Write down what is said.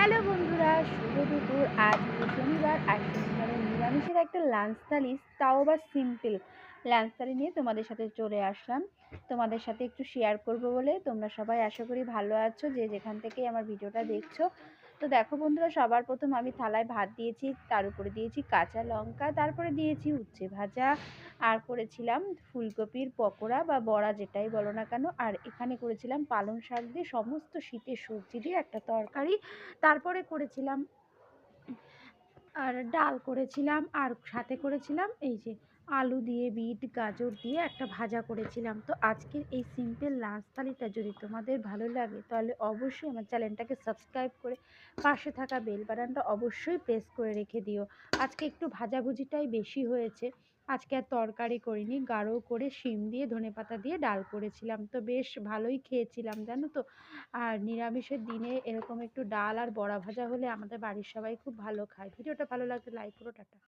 Hello বন্ধুরা, শুভ দুপুর। আজ শনিবার আর শনিবারে নিরামিষের একটা লাঞ্চ থালি, তাও আবার সিম্পল লাঞ্চ থালি নিয়ে তোমাদের সাথে চলে আসলাম। তোমাদের সাথে একটু শেয়ার করব বলে। তোমরা সবাই আশা করি ভালো আছো, যে যেখান থেকে আমার ভিডিওটা দেখছ। তো দেখো বন্ধুরা, সবার প্রথম আমি থালায় ভাত দিয়েছি, তার উপরে দিয়েছি কাঁচা লঙ্কা, তারপরে দিয়েছি উচ্ছে ভাজা, আর করেছিলাম ফুলকপির পকোড়া বা বড়া যেটাই বলো না কেন। আর এখানে করেছিলাম পালং শাক দিয়ে সমস্ত শীতের সবজি দিয়ে একটা তরকারি, তারপরে করেছিলাম আর ডাল করেছিলাম আর সাথে করেছিলাম এই যে আলু দিয়ে, বিট, গাজর দিয়ে একটা ভাজা করেছিলাম। তো আজকের এই সিম্পল লাঞ্চ থালিটা যদি তোমাদের ভালো লাগে, তাহলে অবশ্যই আমার চ্যানেলটাকে সাবস্ক্রাইব করে পাশে থাকা বেল বাটনটা অবশ্যই প্রেস করে রেখে দিও। আজকে একটু ভাজাভুজিটাই বেশি হয়েছে। আজকে আর তরকারি করিনি। গাঢ় করে শিম দিয়ে ধনেপাতা দিয়ে ডাল করেছিলাম। তো বেশ ভালোই খেয়েছিলাম, জানো তো? আর নিরামিষের দিনে এরকম একটু ডাল আর বড়া ভাজা হলে আমাদের বাড়ির সবাই খুব ভালো খায়। ভিডিওটা ভালো লাগলে লাইক করো, টাটা।